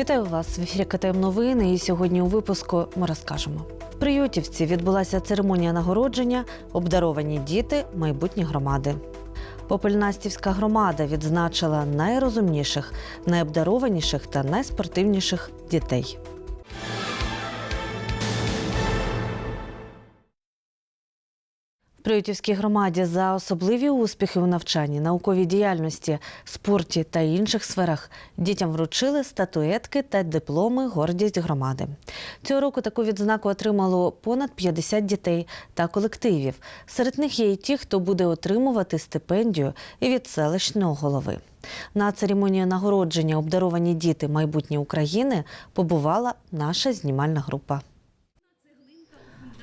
Вітаю вас в ефірі КТМ Новини. І сьогодні у випуску ми розкажемо. В Приютівці відбулася церемонія нагородження Обдаровані діти майбутні громади. Попельнастівська громада відзначила найрозумніших, найобдарованіших та найспортивніших дітей. Приютівській громаді за особливі успіхи у навчанні, науковій діяльності, спорті та інших сферах дітям вручили статуетки та дипломи Гордість громади. Цього року таку відзнаку отримало понад 50 дітей та колективів. Серед них є і ті, хто буде отримувати стипендію і від селищного голови. На церемонію нагородження обдаровані діти майбутнє України побувала наша знімальна група.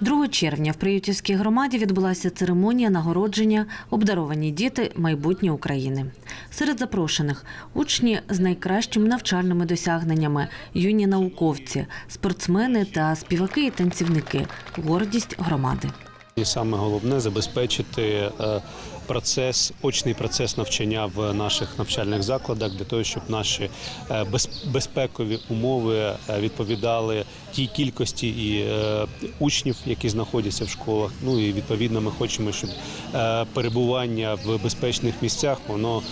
2 червня в Приютівській громаді відбулася церемонія нагородження обдаровані діти майбутнє України. Серед запрошених учні з найкращими навчальними досягненнями, юні науковці, спортсмени та співаки і танцівники гордість громади. І саме головне забезпечити е, процес, очний процес навчання в наших навчальних закладах для того, щоб наші е, безпекові умови е, відповідали тій кількості і е, учнів, які знаходяться в школах. Ну і відповідно ми хочемо, щоб перебування в безпечних місцях воно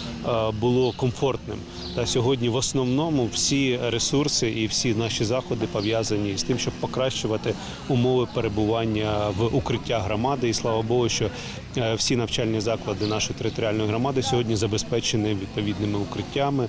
було комфортним. Та сьогодні в основному всі ресурси і всі наші заходи пов'язані з тим, щоб покращувати умови перебування в укриттях громади. І слава Богу, що всі навчальні заклади нашої територіальної громади сьогодні забезпечені відповідними укриттями.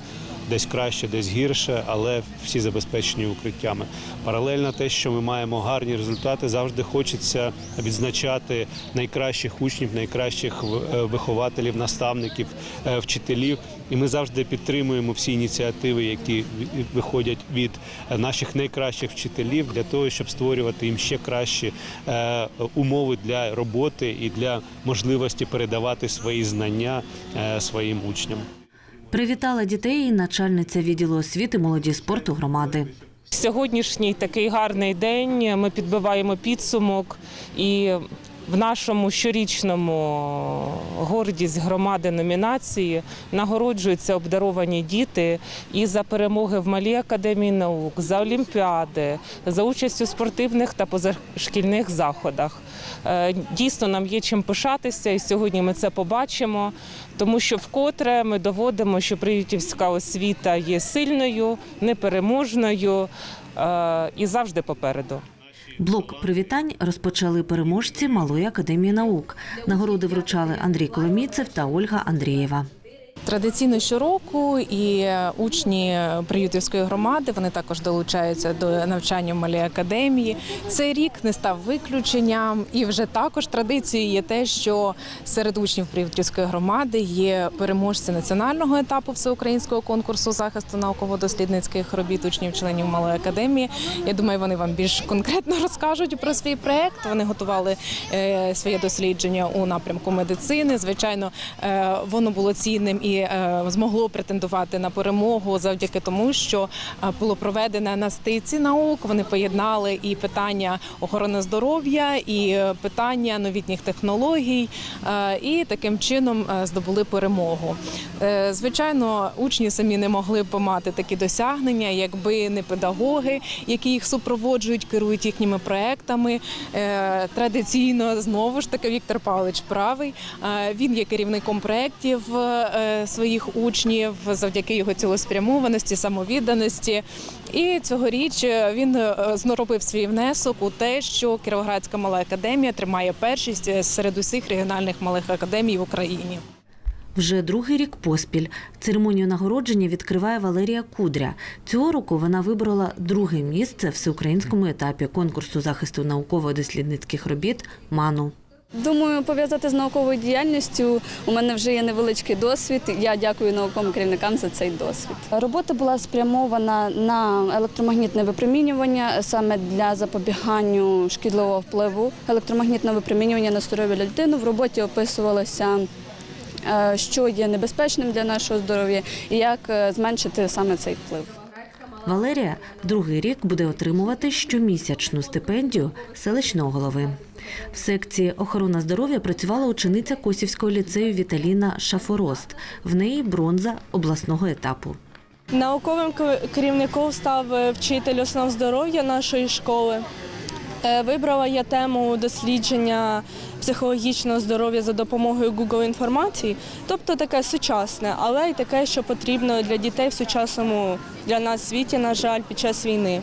Десь краще, десь гірше, але всі забезпечені укриттями. Паралельно те, що ми маємо гарні результати, завжди хочеться відзначати найкращих учнів, найкращих е, вихователів, наставників, е, вчителів. І ми завжди підтримуємо всі ініціативи, які виходять від е, наших найкращих вчителів, для того, щоб створювати їм ще кращі умови для роботи і для можливості передавати свої знання своїм учням. Привітала дітей і начальниця відділу освіти молоді спорту громади. Сьогоднішній такий гарний день. Ми підбиваємо підсумок і в нашому щорічному гордість громади номінації нагороджуються обдаровані діти і за перемоги в малій академії наук, за олімпіади, за участь у спортивних та позашкільних заходах. Е, Дійсно, нам є чим пишатися, і сьогодні ми це побачимо, тому що вкотре ми доводимо, що приютівська освіта є сильною, непереможною е, і завжди попереду. Блок привітань розпочали переможці Малої академії наук. Нагороди вручали Андрій Коломійцев та Ольга Андрієва. Традиційно щороку і учні приютівської громади вони також долучаються до навчання в малій академії. Цей рік не став виключенням, і вже також традицією є те, що серед учнів приютівської громади є переможці національного етапу всеукраїнського конкурсу захисту науково-дослідницьких робіт учнів членів малої академії. Я думаю, вони вам більш конкретно розкажуть про свій проект. Вони готували е, своє дослідження у напрямку медицини. Звичайно, е, воно було цінним і е, змогло претендувати на перемогу завдяки тому, що е, було проведено на стиці наук. Вони поєднали і питання охорони здоров'я, і е, питання новітніх технологій, і таким чином здобули перемогу. Звичайно, учні самі не могли б мати такі досягнення, якби не педагоги, які їх супроводжують, керують їхніми проектами. Традиційно знову ж таки Віктор Павлович правий. Він є керівником проєктів своїх учнів завдяки його цілеспрямованості, самовідданості. І цьогоріч е, він е, зробив свій внесок у те, що Кіровоградська мала академія тримає першість е, серед усіх регіональних малих академій в Україні. Вже другий рік поспіль церемонію нагородження відкриває Валерія Кудря. Цього року вона вибрала друге місце в всеукраїнському етапі конкурсу захисту науково-дослідницьких робіт Ману. Думаю, пов'язати з науковою діяльністю. У мене вже є невеличкий досвід. Я дякую науковим керівникам за цей досвід. Робота була спрямована на електромагнітне випромінювання саме для запобігання шкідливого впливу електромагнітного випромінювання на здоров'я людини. В роботі описувалося. е, Що є небезпечним для нашого здоров'я і як е, зменшити саме цей вплив. Валерія другий рік буде отримувати щомісячну стипендію селищного голови. В секції охорона здоров'я працювала учениця Косівського ліцею Віталіна Шафорост. В неї бронза обласного етапу. Науковим ке- керівником став е, вчитель основ здоров'я нашої школи. Е, Вибрала я тему дослідження психологічного здоров'я за допомогою Google інформації, тобто таке сучасне, але й таке, що потрібно для дітей в сучасному для нас світі, на жаль, під час війни.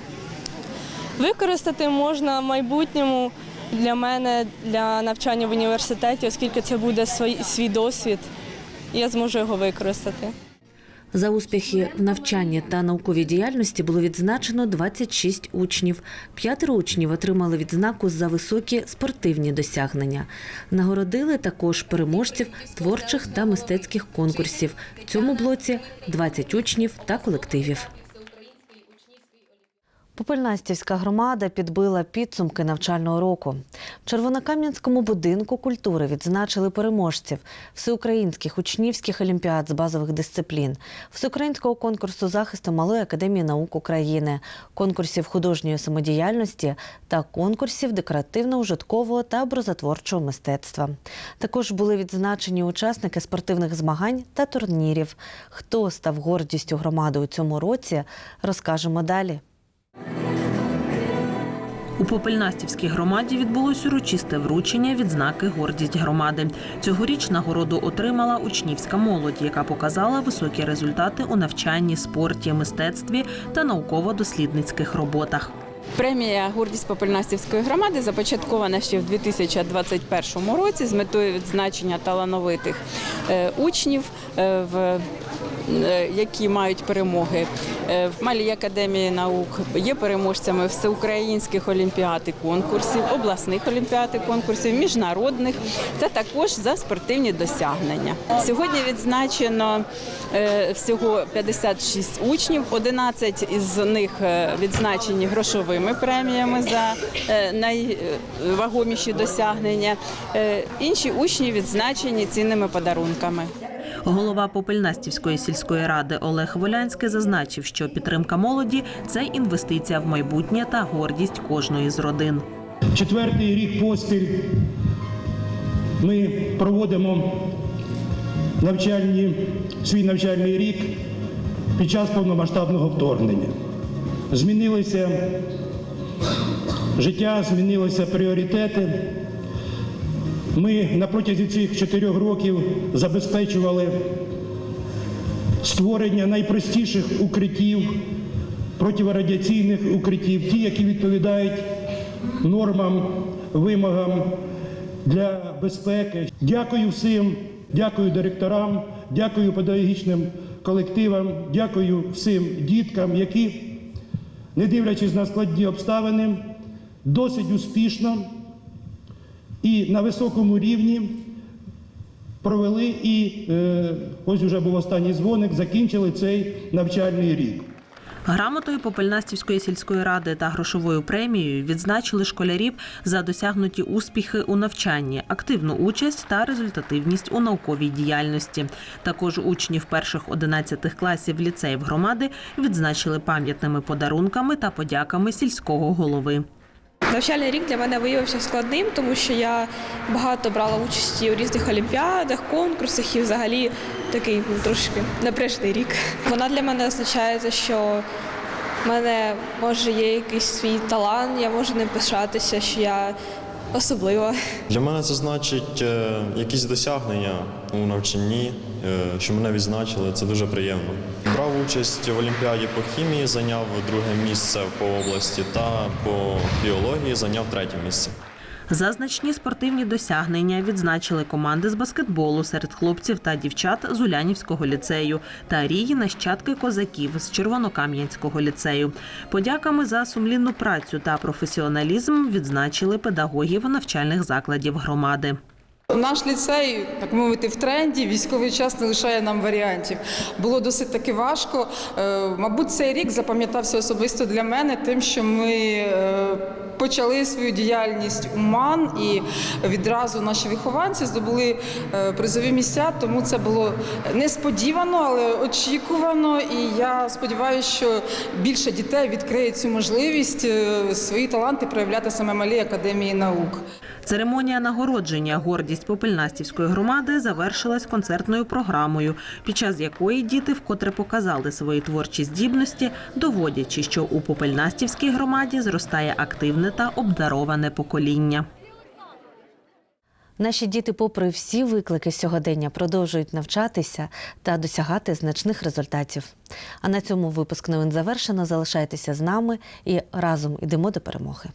Використати можна в майбутньому для мене для навчання в університеті, оскільки це буде свій, досвід, я зможу його використати. За успіхи в навчанні та науковій діяльності було відзначено 26 учнів. П'ятеро учнів отримали відзнаку за високі спортивні досягнення. Нагородили також переможців творчих та мистецьких конкурсів. В цьому блоці 20 учнів та колективів. Попельнастівська громада підбила підсумки навчального року. В Червонокам'янському будинку культури відзначили переможців всеукраїнських учнівських олімпіад з базових дисциплін, всеукраїнського конкурсу захисту Малої академії наук України, конкурсів художньої самодіяльності та конкурсів декоративно-ужиткового та образотворчого мистецтва. Також були відзначені учасники спортивних змагань та турнірів. Хто став гордістю громади у цьому році, розкажемо далі. У Попельнастівській громаді відбулось урочисте вручення відзнаки Гордість громади. Цьогоріч нагороду отримала учнівська молодь, яка показала високі результати у навчанні, спорті, мистецтві та науково-дослідницьких роботах. Премія Гордість Попельнастівської громади започаткована ще в 2021 році з метою відзначення талановитих е, учнів, е, в, які мають перемоги е, в Малій академії наук, є переможцями всеукраїнських олімпіад і конкурсів, обласних олімпіад і конкурсів, міжнародних та також за спортивні досягнення. Сьогодні відзначено е, всього 56 учнів, 11 із них е, відзначені грошовими преміями за е, найвагоміші досягнення. Е, Інші учні відзначені цінними подарунками. Голова Попельнастівської сільської ради Олег Волянський зазначив, що підтримка молоді це інвестиція в майбутнє та гордість кожної з родин. Четвертий рік поспіль ми проводимо навчальні, свій навчальний рік під час повномасштабного вторгнення. Змінилося життя, змінилися пріоритети. Ми на протязі цих чотирьох років забезпечували створення найпростіших укриттів, протирадіаційних укриттів, ті, які відповідають нормам, вимогам для безпеки. Дякую всім, дякую директорам, дякую педагогічним колективам, дякую всім діткам, які, не дивлячись на складні обставини, досить успішно і на високому рівні провели і е, ось уже був останній дзвоник, закінчили цей навчальний рік. Грамотою Попельнастівської сільської ради та грошовою премією відзначили школярів за досягнуті успіхи у навчанні, активну участь та результативність у науковій діяльності. Також учнів перших 11 класів ліцеїв громади відзначили пам'ятними подарунками та подяками сільського голови. Навчальний рік для мене виявився складним, тому що я багато брала участі у різних олімпіадах, конкурсах і взагалі такий ну, трошки напряжний рік. Вона для мене означає, що в мене може є якийсь свій талант, я можу не пишатися, що я особлива. Для мене це значить е, якісь досягнення у навчанні, що мене відзначили. Це дуже приємно. Брав участь в Олімпіаді по хімії, зайняв друге місце по області та по біології зайняв третє місце. За значні спортивні досягнення відзначили команди з баскетболу серед хлопців та дівчат з Улянівського ліцею та рії нащадки козаків з Червонокам'янського ліцею. Подяками за сумлінну працю та професіоналізм відзначили педагогів навчальних закладів громади. Наш ліцей, так мовити, в тренді. Військовий час не лишає нам варіантів. Було досить таки важко. Е, Мабуть, цей рік запам'ятався особисто для мене, тим, що ми е, почали свою діяльність УМАН і відразу наші вихованці здобули е, призові місця, тому це було несподівано, але очікувано. І я сподіваюся, що більше дітей відкриє цю можливість е, свої таланти проявляти саме малій академії наук. Церемонія нагородження гордість Попельнастівської громади завершилась концертною програмою, під час якої діти вкотре показали свої творчі здібності, доводячи, що у Попельнастівській громаді зростає активне та обдароване покоління. Наші діти, попри всі виклики сьогодення, продовжують навчатися та досягати значних результатів. А на цьому випуск новин завершено. Залишайтеся з нами і разом ідемо до перемоги.